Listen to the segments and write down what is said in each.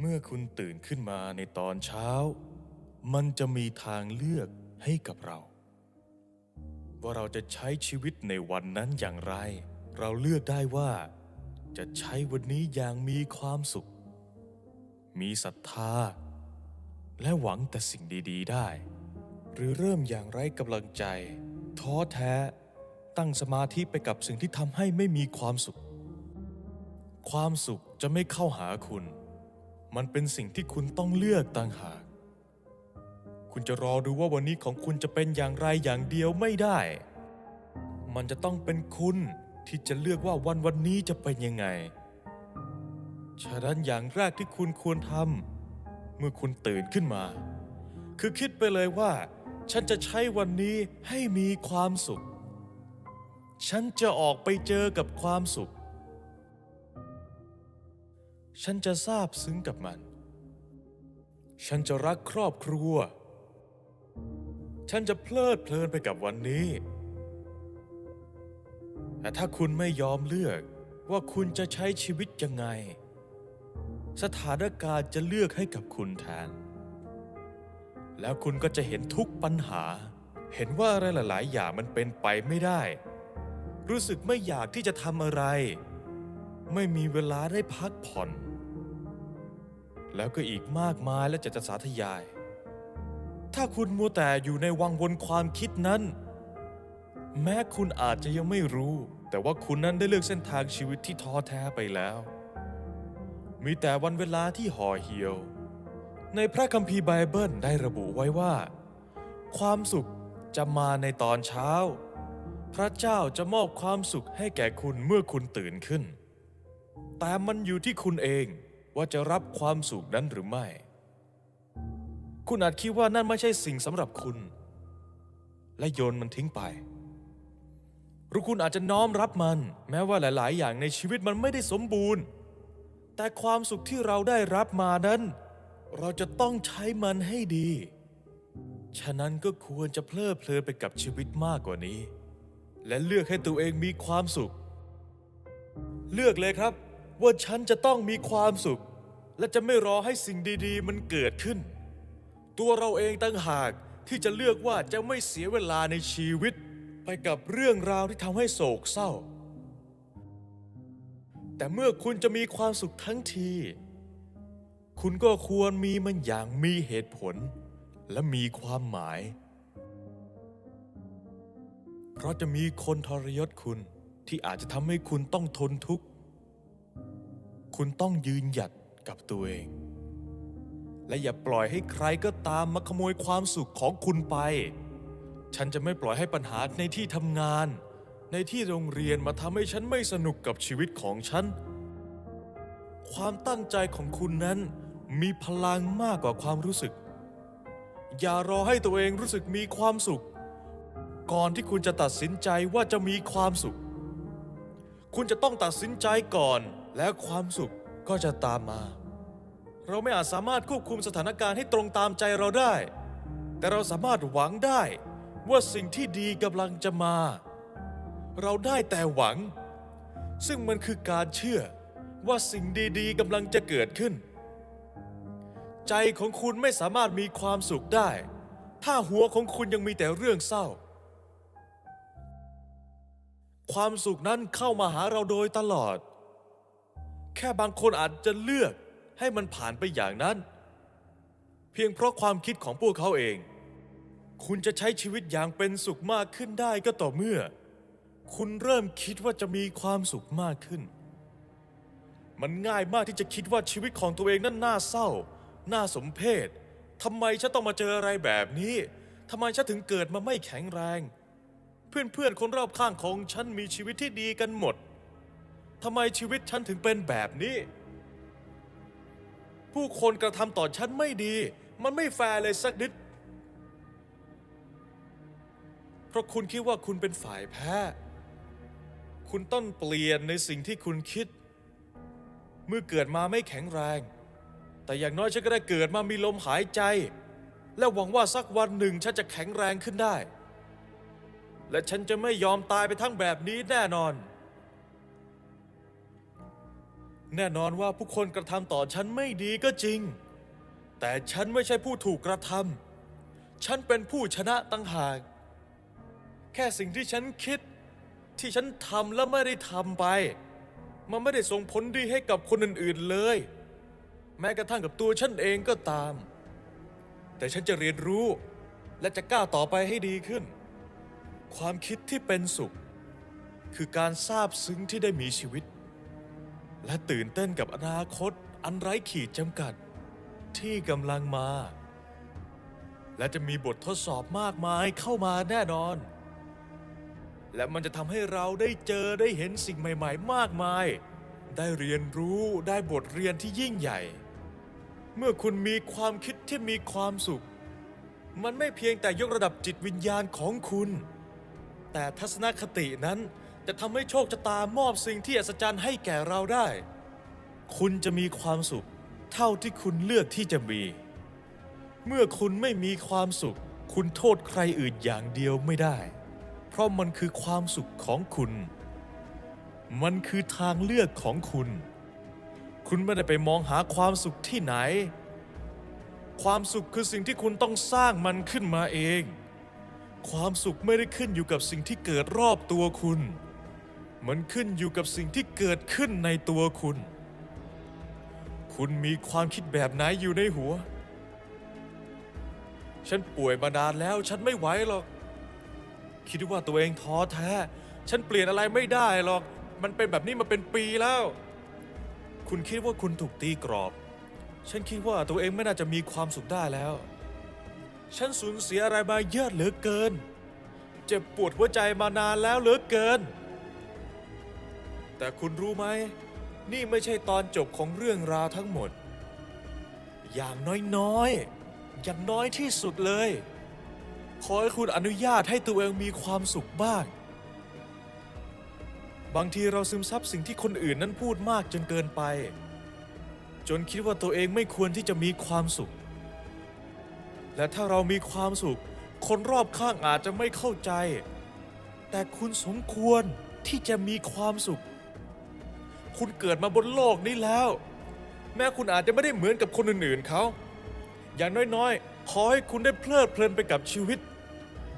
เมื่อคุณตื่นขึ้นมาในตอนเช้า มันจะมีทางเลือกให้กับเรา ว่าเราจะใช้ชีวิตในวันนั้นอย่างไร เราเลือกได้ว่า จะใช้วันนี้อย่างมีความสุข มีศรัทธา และหวังแต่สิ่งดีๆได้ หรือเริ่มอย่างไร้กำลังใจ ท้อแท้ ตั้งสมาธิไปกับสิ่งที่ทำให้ไม่มีความสุข ความสุขจะไม่เข้าหาคุณ มันเป็นสิ่งที่คุณต้องเลือกต่างหาก คุณจะรอดูว่าวันนี้ของคุณจะเป็นอย่างไรอย่างเดียวไม่ได้ มันจะต้องเป็นคุณที่จะเลือกว่าวันวันนี้จะเป็นยังไง ฉะนั้นอย่างแรกที่คุณควรทำเมื่อคุณตื่นขึ้นมา คือคิดไปเลยว่า ฉันจะใช้วันนี้ให้มีความสุข ฉันจะออกไปเจอกับความสุข ฉันจะซาบซึ้งกับมัน ฉันจะรักครอบครัว ฉันจะเพลิดเพลินไปกับวันนี้ แต่ถ้าคุณไม่ยอมเลือกว่าคุณจะใช้ชีวิตยังไง สถานการณ์จะเลือกให้กับคุณแทน แล้วคุณก็จะเห็นทุกปัญหา เห็นว่าอะไรหลาย ๆ อย่างมันเป็นไปไม่ได้ รู้สึกไม่อยากที่จะทำอะไร ไม่มีเวลาได้พักผ่อน แล้วก็อีกมากมายและจะจะสาธยาย ถ้าคุณมัวแต่อยู่ในวังวนความคิดนั้น แม้คุณอาจจะยังไม่รู้ แต่ว่าคุณนั้นได้เลือกเส้นทางชีวิตที่ท้อแท้ไปแล้ว มีแต่วันเวลาที่ห่อเหี่ยว ในพระคัมภีร์ไบเบิลได้ระบุไว้ว่า ความสุขจะมาในตอนเช้า พระเจ้าจะมอบความสุขให้แก่คุณเมื่อคุณตื่นขึ้น แต่มันอยู่ที่คุณเอง ว่าจะรับความสุขนั้นหรือไม่ คุณอาจคิดว่านั่นไม่ใช่สิ่งสำหรับคุณ และโยนมันทิ้งไป หรือคุณอาจจะน้อมรับมัน แม้ว่าหลาย ๆ อย่างในชีวิตมันไม่ได้สมบูรณ์ แต่ความสุขที่เราได้รับมานั้น เราจะต้องใช้มันให้ดี ฉะนั้นก็ควรจะเพลิดเพลินไปกับชีวิตมากกว่านี้ และเลือกให้ตัวเองมีความสุข เลือกเลยครับว่าฉันจะต้องมีความสุข และจะไม่รอให้สิ่งดีๆ มันเกิดขึ้น ตัวเราเองตั้งหากที่จะเลือกว่าจะไม่เสียเวลาในชีวิต ไปกับเรื่องราวที่ทำให้โศกเศร้า แต่เมื่อคุณจะมีความสุขทั้งที คุณก็ควรมีมันอย่างมีเหตุผล และมีความหมาย เพราะจะมีคนทรยศคุณที่อาจจะทำให้คุณต้องทนทุกข์ คุณต้องยืนหยัด กับตัวเอง และอย่าปล่อยให้ใครก็ตามมาขโมยความสุขของคุณไป ฉันจะไม่ปล่อยให้ปัญหาในที่ทำงาน ในที่โรงเรียนมาทำให้ฉันไม่สนุกกับชีวิตของฉัน ความตั้งใจของคุณนั้นมีพลังมากกว่าความรู้สึก อย่ารอให้ตัวเองรู้สึกมีความสุข ก่อนที่คุณจะตัดสินใจว่าจะมีความสุข คุณจะต้องตัดสินใจก่อนแล้วความสุข ก็จะตามมา เราไม่อาจสามารถควบคุมสถานการณ์ให้ตรงตามใจเราได้ แต่เราสามารถหวังได้ว่าสิ่งที่ดีกำลังจะมา เราได้แต่หวัง ซึ่งมันคือการเชื่อว่าสิ่งดีๆกำลังจะเกิดขึ้น ใจของคุณไม่สามารถมีความสุขได้ ถ้าหัวของคุณยังมีแต่เรื่องเศร้า ความสุขนั้นเข้ามาหาเราโดยตลอด แค่บางคนอาจจะเลือกให้มันผ่านไปอย่างนั้น เพียงเพราะความคิดของพวกเขาเอง คุณจะใช้ชีวิตอย่างเป็นสุขมากขึ้นได้ก็ต่อเมื่อ คุณเริ่มคิดว่าจะมีความสุขมากขึ้น มันง่ายมากที่จะคิดว่าชีวิตของตัวเองนั้นน่าเศร้า น่าสมเพชทำไมฉันต้องมาเจออะไรแบบนี้ทำไมฉันถึงเกิดมาไม่แข็งแรง เพื่อนๆคนรอบข้างของฉันมีชีวิตที่ดีกันหมด ทำไมชีวิตฉันถึงเป็นแบบนี้ ผู้คนกระทำต่อฉันไม่ดี มันไม่แฟร์เลยสักนิด เพราะคุณคิดว่าคุณเป็นฝ่ายแพ้ คุณต้องเปลี่ยนในสิ่งที่คุณคิด เมื่อเกิดมาไม่แข็งแรง แต่อย่างน้อยฉันก็ได้เกิดมามีลมหายใจ และหวังว่าสักวันหนึ่งฉันจะแข็งแรงขึ้นได้ และฉันจะไม่ยอมตายไปทั้งแบบนี้แน่นอน แน่นอนว่าผู้คนกระทำต่อฉันไม่ดีก็จริง แต่ฉันไม่ใช่ผู้ถูกกระทำฉันเป็นผู้ชนะตั้งหาก แค่สิ่งที่ฉันคิด ที่ฉันทำและไม่ได้ทำไป มันไม่ได้ส่งผลดีให้กับคนอื่นๆเลย แม้กระทั่งกับตัวฉันเองก็ตาม แต่ฉันจะเรียนรู้และจะก้าวต่อไปให้ดีขึ้น ความคิดที่เป็นสุข คือการซาบซึ้งที่ได้มีชีวิต และตื่นเต้นกับอนาคตอันไร้ขีดจำกัดที่กำลังมา และจะมีบททดสอบมากมายเข้ามาแน่นอน และมันจะทำให้เราได้เจอได้เห็นสิ่งใหม่ ๆ มากมาย ได้เรียนรู้ได้บทเรียนที่ยิ่งใหญ่ เมื่อคุณมีความคิดที่มีความสุข มันไม่เพียงแต่ยกระดับจิตวิญญาณของคุณ แต่ทัศนคตินั้น จะทำให้โชคชะตามอบสิ่งที่อัศจรรย์ให้แก่เราได้ คุณจะมีความสุข เท่าที่คุณเลือกที่จะมี เมื่อคุณไม่มีความสุข คุณโทษใครอื่นอย่างเดียวไม่ได้ เพราะมันคือความสุขของคุณ มันคือทางเลือกของคุณ คุณไม่ได้ไปมองหาความสุขที่ไหน ความสุขคือสิ่งที่คุณต้องสร้างมันขึ้นมาเองความสุขไม่ได้ขึ้นอยู่กับสิ่งที่เกิดรอบตัวคุณ มันขึ้นอยู่กับสิ่งที่เกิดขึ้นในตัวคุณ คุณมีความคิดแบบไหนอยู่ในหัว ฉันป่วยมานานแล้วฉันไม่ไหวหรอก คิดว่าตัวเองท้อแท้ ฉันเปลี่ยนอะไรไม่ได้หรอก มันเป็นแบบนี้มาเป็นปีแล้ว คุณคิดว่าคุณถูกตีกรอบ ฉันคิดว่าตัวเองไม่น่าจะมีความสุขได้แล้ว ฉันสูญเสียอะไรมาเยอะเหลือเกิน เจ็บปวดหัวใจมานานแล้วเหลือเกิน แต่คุณรู้ไหม นี่ไม่ใช่ตอนจบของเรื่องราวทั้งหมด อย่างน้อยๆ อย่างน้อยที่สุดเลย ขอให้คุณอนุญาตให้ตัวเองมีความสุขบ้าง บางทีเราซึมซับสิ่งที่คนอื่นนั้นพูดมากจนเกินไป จนคิดว่าตัวเองไม่ควรที่จะมีความสุข และถ้าเรามีความสุข คนรอบข้างอาจจะไม่เข้าใจ แต่คุณสมควรที่จะมีความสุข คุณเกิดมาบนโลกนี้แล้ว แม้คุณอาจจะไม่ได้เหมือนกับคนอื่นๆเขา อย่างน้อยๆ ขอให้คุณได้เพลิดเพลินไปกับชีวิต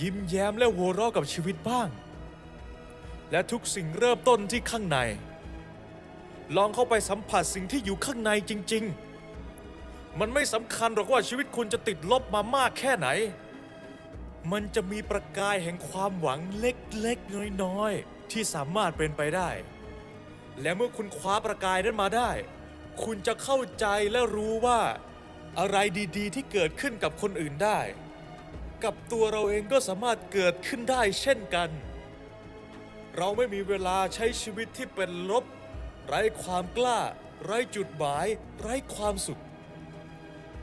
ยิ้มแย้มและหัวเราะกับชีวิตบ้าง และทุกสิ่งเริ่มต้นที่ข้างใน ลองเข้าไปสัมผัสสิ่งที่อยู่ข้างในจริง ๆ มันไม่สำคัญหรอกว่าชีวิตคุณจะติดลบมามากแค่ไหน มันจะมีประกายแห่งความหวังเล็กๆ น้อยๆ ที่สามารถเป็นไปได้ และเมื่อคุณคว้าประกายนั้นมาได้ คุณจะเข้าใจและรู้ว่า อะไรดีๆ ที่เกิดขึ้นกับคนอื่นได้ กับตัวเราเองก็สามารถเกิดขึ้นได้เช่นกัน เราไม่มีเวลาใช้ชีวิตที่เป็นลบ ไร้ความกล้า ไร้จุดหมาย ไร้ความสุข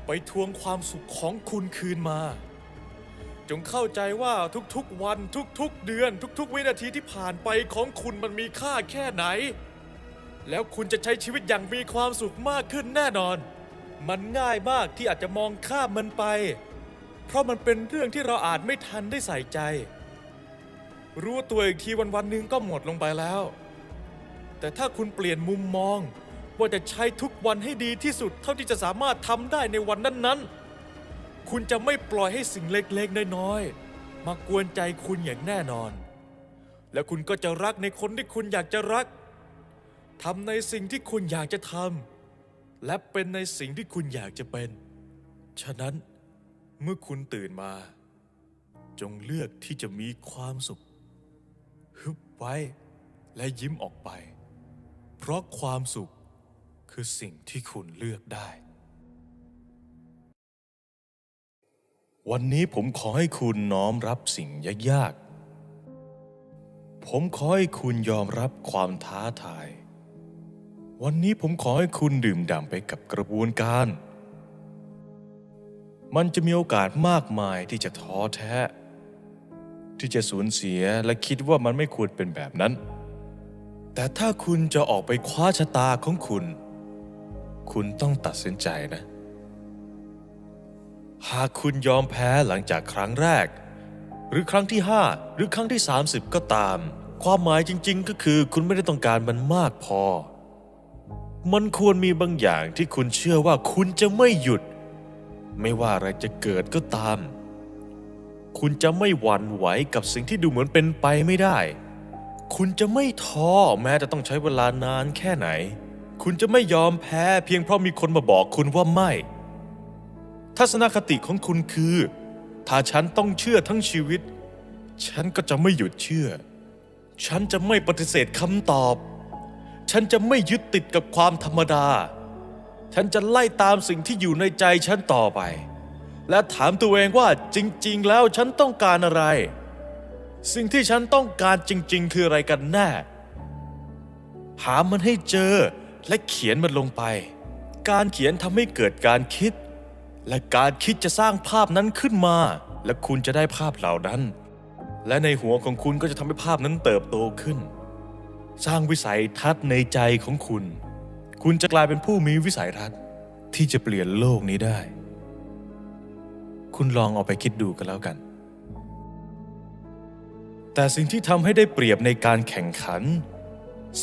ไปทวงความสุขของคุณคืนมา จงเข้าใจว่าทุกๆวันทุกๆเดือน ทุกๆ วินาทีที่ผ่านไปของคุณมันมีค่าแค่ไหน แล้วคุณจะใช้ชีวิตอย่างมีความสุขมากขึ้นแน่นอน มันง่ายมากที่อาจจะมองข้ามมันไป เพราะมันเป็นเรื่องที่เราอาจไม่ทันได้ใส่ใจ รู้ตัวอีกทีวันวันๆหนึ่งก็หมดลงไปแล้ว แต่ถ้าคุณเปลี่ยนมุมมอง ว่าจะใช้ทุกวันให้ดีที่สุดเท่าที่จะสามารถทำได้ในวันนั้นๆ คุณจะไม่ปล่อยให้สิ่งเล็กๆ น้อยๆ มากวนใจคุณอย่างแน่นอน และคุณก็จะรักในคนที่คุณอยากจะรัก ทำในสิ่งที่คุณอยากจะทำและเป็นในสิ่งที่คุณอยากจะเป็น ฉะนั้นเมื่อคุณตื่นมา จงเลือกที่จะมีความสุข ฮึบไว้และยิ้มออกไป เพราะความสุขคือสิ่งที่คุณเลือกได้ วันนี้ผมขอให้คุณน้อมรับสิ่งยากๆ ผมขอให้คุณยอมรับความท้าทาย วันนี้ผมขอให้คุณดื่มด่ำไปกับกระบวนการ มันจะมีโอกาสมากมายที่จะท้อแท้ ที่จะสูญเสียและคิดว่ามันไม่ควรเป็นแบบนั้น แต่ถ้าคุณจะออกไปคว้าชะตาของคุณ คุณต้องตัดสินใจนะ หากคุณยอมแพ้หลังจากครั้งแรก หรือครั้งที่ 5 หรือครั้งที่ 30 ก็ตาม ความหมายจริง ๆ ก็คือคุณไม่ได้ต้องการมันมากพอ มันควรมีบางอย่างที่คุณเชื่อว่าคุณจะไม่หยุด ไม่ว่าอะไรจะเกิดก็ตาม คุณจะไม่หวั่นไหวกับสิ่งที่ดูเหมือนเป็นไปไม่ได้ คุณจะไม่ท้อแม้จะต้องใช้เวลานานแค่ไหน คุณจะไม่ยอมแพ้เพียงเพราะมีคนมาบอกคุณว่าไม่ ทัศนคติของคุณคือ ถ้าฉันต้องเชื่อทั้งชีวิต ฉันก็จะไม่หยุดเชื่อ ฉันจะไม่ปฏิเสธคำตอบ ฉันจะไม่ยึดติดกับความธรรมดา ฉันจะไล่ตามสิ่งที่อยู่ในใจฉันต่อไป และถามตัวเองว่าจริง ๆ แล้วฉันต้องการอะไร สิ่งที่ฉันต้องการจริง ๆ คืออะไรกันแน่ หามันให้เจอและเขียนมันลงไป การเขียนทำให้เกิดการคิด และการคิดจะสร้างภาพนั้นขึ้นมา และคุณจะได้ภาพเหล่านั้น และในหัวของคุณก็จะทำให้ภาพนั้นเติบโตขึ้น สร้างวิสัยทัศน์ในใจของคุณ คุณจะกลายเป็นผู้มีวิสัยทัศน์ที่จะเปลี่ยนโลกนี้ได้ คุณลองเอาไปคิดดูกันแล้วกัน แต่สิ่งที่ทำให้ได้เปรียบในการแข่งขัน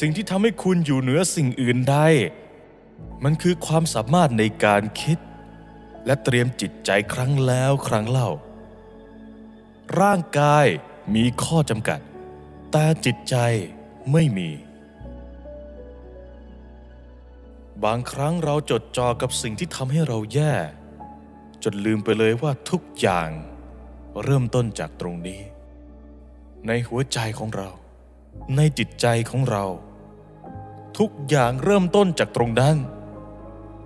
สิ่งที่ทำให้คุณอยู่เหนือสิ่งอื่นได้ มันคือความสามารถในการคิด และเตรียมจิตใจครั้งแล้วครั้งเล่า ร่างกายมีข้อจำกัด แต่จิตใจ ไม่มี บางครั้งเราจดจ่อกับสิ่งที่ทำให้เราแย่ จนลืมไปเลยว่าทุกอย่างเริ่มต้นจากตรงนี้ ในหัวใจของเรา ในจิตใจของเรา ทุกอย่างเริ่มต้นจากตรงนั้น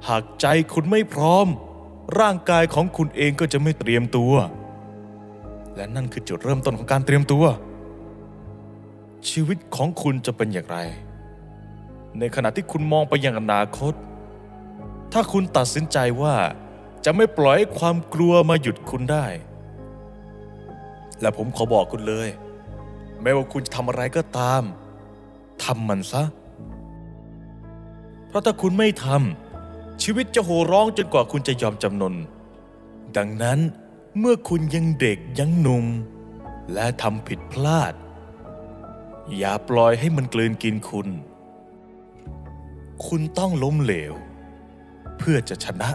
หากใจคุณไม่พร้อม ร่างกายของคุณเองก็จะไม่เตรียมตัว และนั่นคือจุดเริ่มต้นของการเตรียมตัว ชีวิตของคุณจะเป็นอย่างไร ในขณะที่คุณมองไปยังอนาคต ถ้าคุณตัดสินใจว่าจะไม่ปล่อยความกลัวมาหยุดคุณได้ และผมขอบอกคุณเลย ไม่ว่าคุณจะทำอะไรก็ตามทำมันซะ เพราะถ้าคุณไม่ทำชีวิตจะโห่ร้องจนกว่าคุณจะยอมจำนน ดังนั้นเมื่อคุณยังเด็กยังหนุ่ม และทำผิดพลาด อย่าปล่อยให้มันกลืนกินคุณ คุณต้องล้มเหลว เพื่อจะชนะ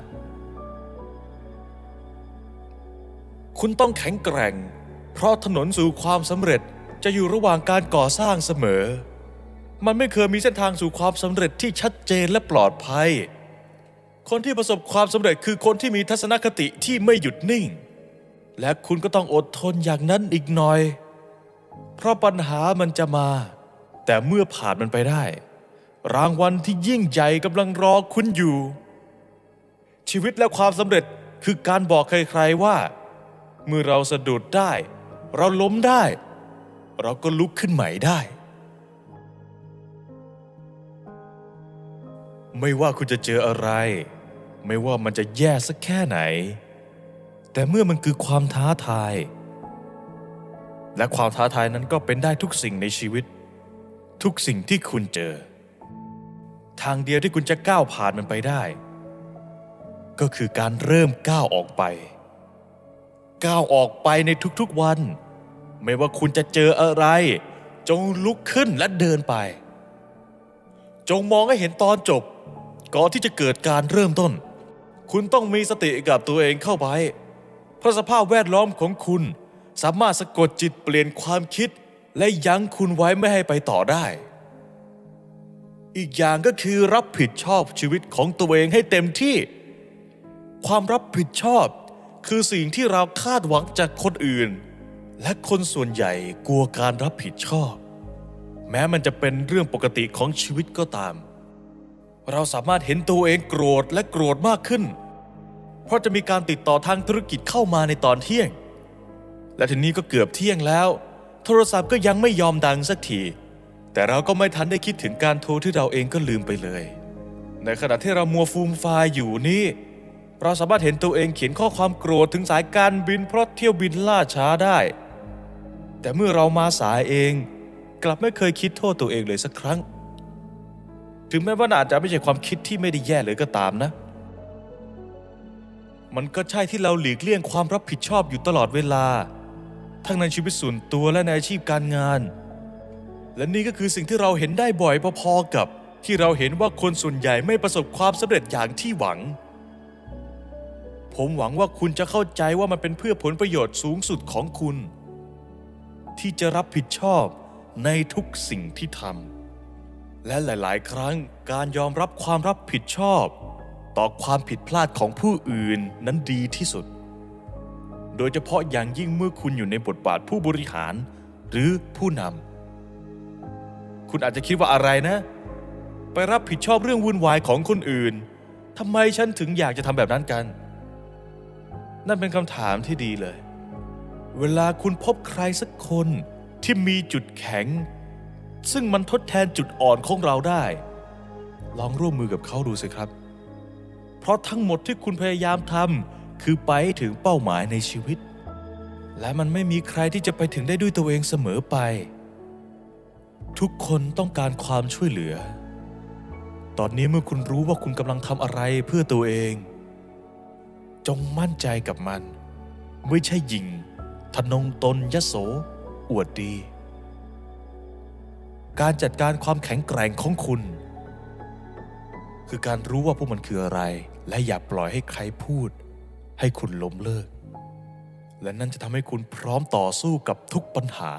คุณต้องแข็งแกร่ง เพราะถนนสู่ความสำเร็จจะอยู่ระหว่างการก่อสร้างเสมอ มันไม่เคยมีเส้นทางสู่ความสำเร็จที่ชัดเจนและปลอดภัย คนที่ประสบความสำเร็จคือคนที่มีทัศนคติที่ไม่หยุดนิ่ง และคุณก็ต้องอดทนอย่างนั้นอีกหน่อย เพราะปัญหามันจะมา แต่เมื่อผ่านมันไปได้ รางวัลที่ยิ่งใหญ่กำลังรอคุณอยู่ ชีวิตและความสำเร็จคือการบอกใครๆว่า เมื่อเราสะดุดได้ เราล้มได้ เราก็ลุกขึ้นใหม่ได้ ไม่ว่าคุณจะเจออะไร ไม่ว่ามันจะแย่สักแค่ไหน แต่เมื่อมันคือความท้าทาย และความท้าทายนั้นก็เป็นได้ทุกสิ่งในชีวิต ทุกสิ่งที่คุณเจอ ทางเดียวที่คุณจะก้าวผ่านมันไปได้ ก็คือการเริ่มก้าวออกไป ก้าวออกไปในทุกๆวัน ไม่ว่าคุณจะเจออะไร จงลุกขึ้นและเดินไป จงมองให้เห็นตอนจบ ก่อนที่จะเกิดการเริ่มต้น คุณต้องมีสติกับตัวเองเข้าไปเพราะสภาพแวดล้อมของคุณ สามารถสะกดจิตเปลี่ยนความคิด และยั้งคุณไว้ไม่ให้ไปต่อได้ อีกอย่างก็คือรับผิดชอบชีวิตของตัวเองให้เต็มที่ ความรับผิดชอบ คือสิ่งที่เราคาดหวังจากคนอื่น และคนส่วนใหญ่กลัวการรับผิดชอบ แม้มันจะเป็นเรื่องปกติของชีวิตก็ตาม เราสามารถเห็นตัวเองโกรธและโกรธมากขึ้น เพราะจะมีการติดต่อทางธุรกิจเข้ามาในตอนเที่ยง และทีนี้ก็เกือบเที่ยงแล้ว โทรศัพท์ก็ยังไม่ยอมดังสักที แต่เราก็ไม่ทันได้คิดถึงการโทรที่เราเองก็ลืมไปเลย ในขณะที่เรามัวฟูมฟายอยู่นี่ เราสามารถเห็นตัวเองเขียนข้อความโกรธถึงสายการบินเพราะเที่ยวบินล่าช้าได้ แต่เมื่อเรามาสายเอง กลับไม่เคยคิดโทษตัวเองเลยสักครั้ง ถึงแม้ว่าอาจจะไม่ใช่ความคิดที่ไม่ได้แย่เลยก็ตามนะมันก็ใช่ที่เราหลีกเลี่ยงความรับผิดชอบอยู่ตลอดเวลา ทั้งในชีวิตส่วนตัวและในอาชีพการงาน และนี่ก็คือสิ่งที่เราเห็นได้บ่อยพอๆกับที่เราเห็นว่าคนส่วนใหญ่ไม่ประสบความสำเร็จอย่างที่หวัง ผมหวังว่าคุณจะเข้าใจว่ามันเป็นเพื่อผลประโยชน์สูงสุดของคุณ ที่จะรับผิดชอบในทุกสิ่งที่ทำและหลายๆ ครั้งการยอมรับความรับผิดชอบ ต่อความผิดพลาดของผู้อื่นนั้นดีที่สุด โดยเฉพาะอย่างยิ่งเมื่อคุณอยู่ในบทบาทผู้บริหาร หรือผู้นำคุณอาจจะคิดว่าอะไรนะ ไปรับผิดชอบเรื่องวุ่นวายของคนอื่นทำไมฉันถึงอยากจะทำแบบนั้นกัน นั่นเป็นคำถามที่ดีเลย เวลาคุณพบใครสักคนที่มีจุดแข็ง ซึ่งมันทดแทนจุดอ่อนของเราได้ ลองร่วมมือกับเขาดูสิครับ เพราะทั้งหมดที่คุณพยายามทำ คือไปถึงเป้าหมายในชีวิต และมันไม่มีใครที่จะไปถึงได้ด้วยตัวเองเสมอไป ทุกคนต้องการความช่วยเหลือ ตอนนี้เมื่อคุณรู้ว่าคุณกำลังทำอะไรเพื่อตัวเอง จงมั่นใจกับมัน ไม่ใช่ยิงทนงตนยโส อวดดี การจัดการความแข็งแกร่งของคุณ คือการรู้ว่าพวกมันคืออะไร และอย่าปล่อยให้ใครพูด ให้คุณล้มเลิก และนั่นจะทำให้คุณพร้อมต่อสู้กับทุกปัญหา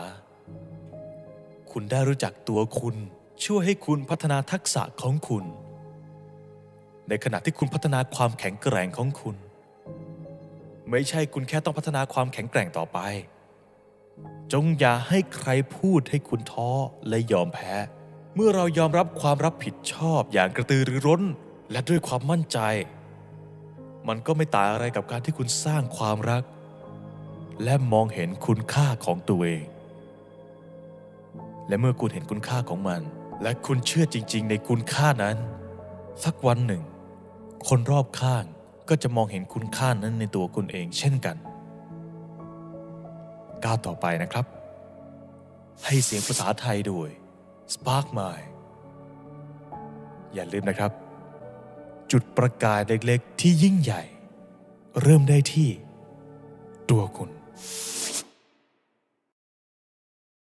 คุณได้รู้จักตัวคุณ ช่วยให้คุณพัฒนาทักษะของคุณ ในขณะที่คุณพัฒนาความแข็งแกร่งของคุณ ไม่ใช่คุณแค่ต้องพัฒนาความแข็งแกร่งต่อไป จงอย่าให้ใครพูดให้คุณท้อและยอมแพ้ เมื่อเรายอมรับความรับผิดชอบอย่างกระตือรือร้น และด้วยความมั่นใจ มันก็ไม่ต่างอะไรกับการที่คุณสร้างความรัก และมองเห็นคุณค่าของตัวเอง และเมื่อคุณเห็นคุณค่าของมัน และคุณเชื่อจริง ๆ ในคุณค่านั้น สักวันหนึ่ง คนรอบข้างก็จะมองเห็นคุณค่านั้นในตัวคุณเองเช่นกัน ก้าวต่อไปนะครับ ให้เสียงภาษาไทยโดย Spark Mind อย่าลืมนะครับ จุดประกายเล็กๆ ที่ยิ่งใหญ่ เริ่มได้ที่ตัวคุณ